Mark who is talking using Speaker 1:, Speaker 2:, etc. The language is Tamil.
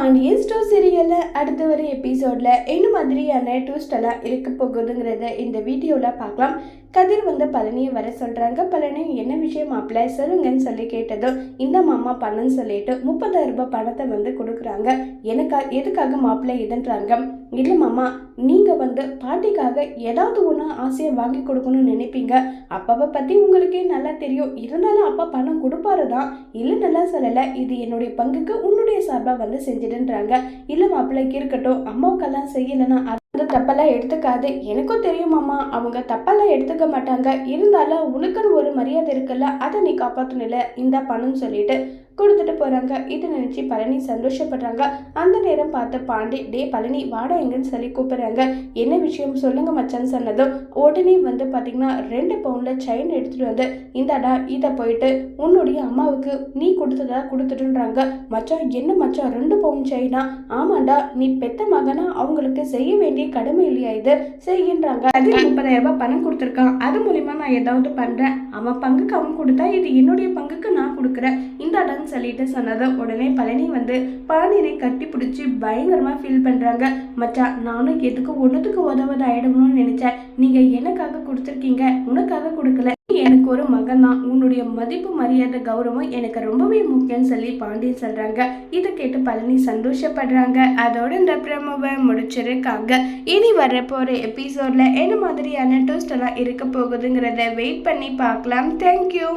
Speaker 1: பாண்டியன் ஸ்டோர் சீரியலில் அடுத்த ஒரு எபிசோடில் என்ன மாதிரியான ட்விஸ்ட் இருக்க போகுதுங்கிறத இந்த வீடியோவில் பார்க்கலாம். கதிர் வந்து பழனியை வர சொல்கிறாங்க பழனி என்ன விஷயம் அப்ளை சொல்லுங்கன்னு சொல்லி கேட்டதும் இந்த மாமா பணம்னு சொல்லிட்டு முப்பதாயிரம் ரூபாய் பணத்தை வந்து கொடுக்குறாங்க. எனக்கா எதுக்காக மாப்பிள்ளை இதுன்றாங்க? இல்லை மாமா நீங்கள் வந்து பாட்டிக்காக ஏதாவது ஒன்று ஆசையை வாங்கி கொடுக்கணும்னு நினைப்பீங்க. அப்பாவை பற்றி உங்களுக்கே நல்லா தெரியும். இருந்தாலும் அப்பா பணம் கொடுப்பாரு தான். இல்லை நல்லா சொல்லலை. இது என்னுடைய பங்குக்கு உன்னுடைய சார்பாக வந்து செஞ்சிடுன்றாங்க. இல்லை மாப்பிள்ளைக்கு இருக்கட்டும் அம்மாவுக்கெல்லாம் செய்யலைன்னா அது தப்பெல்லாம் எடுத்துக்காது. எனக்கும் தெரியுமாம்மா அவங்க தப்பெல்லாம் எடுத்துக்க மாட்டாங்க. இருந்தாலும் உனக்குன்னு ஒரு மரியாதை இருக்குல்ல அதை நீ காப்பாற்றணும்ல இந்த பணம்னு சொல்லிட்டு. கொடுத்துட்டு போகிறாங்க இதை நினச்சி பழனி சந்தோஷப்படுறாங்க. அந்த நேரம் பார்த்து பாண்டி டே பழனி வாடா எங்கன்னு சொல்லி கூப்பிடுறாங்க. என்ன விஷயம் சொல்லுங்க மச்சான் சொன்னதும் உடனே வந்து பார்த்தீங்கன்னா ரெண்டு பவுண்டில் செயின் எடுத்துகிட்டு வந்து இந்தாடா இதை போயிட்டு உன்னுடைய அம்மாவுக்கு நீ கொடுத்ததா கொடுத்துட்டுன்றாங்க. மச்சான் என்ன மச்சான்? ரெண்டு பவுன் செயினா ஆமாண்டா நீ பெத்த மகனா? அவங்களுக்கு செய்ய வேண்டிய கடமை இல்லையா இது? செய்கின்றாங்க. அது முப்பதாயிரம் ரூபாய் பணம் கொடுத்துருக்கான். அது மூலிமா நான் ஏதாவது பண்ணுறேன் அவன் பங்குக்கு அவன் கொடுத்தா இது என்னுடைய பங்குக்கு நான் கொடுக்குறேன். இந்த சொல்லிட்டு சொன்னதும் உடனே பழனி வந்து பாணியை கட்டி பிடிச்சி பயங்கரமாக ஃபீல் பண்ணுறாங்க மச்சா நானும் எதுக்கு ஒன்றுத்துக்கு உதவது ஆயிடணும்னு நினச்சேன். நீங்கள் எனக்காக கொடுத்துருக்கீங்க. உனக்காக கொடுக்கல. நீ எனக்கு ஒரு மகன் தான். உன்னுடைய மதிப்பு மரியாதை கௌரவம் எனக்கு ரொம்பவே முக்கியம்னு சொல்லி பாண்டியன் சொல்றாங்க. இதை கேட்டு பழனி சந்தோஷப்படுறாங்க. அதோட இந்த பிரமவை முடிச்சிருக்காங்க. இனி வர போற எபிசோட்ல என்ன மாதிரியான டோஸ்ட் எல்லாம் இருக்க போகுதுங்கிறத வெயிட் பண்ணி பார்க்கலாம். தேங்க்யூ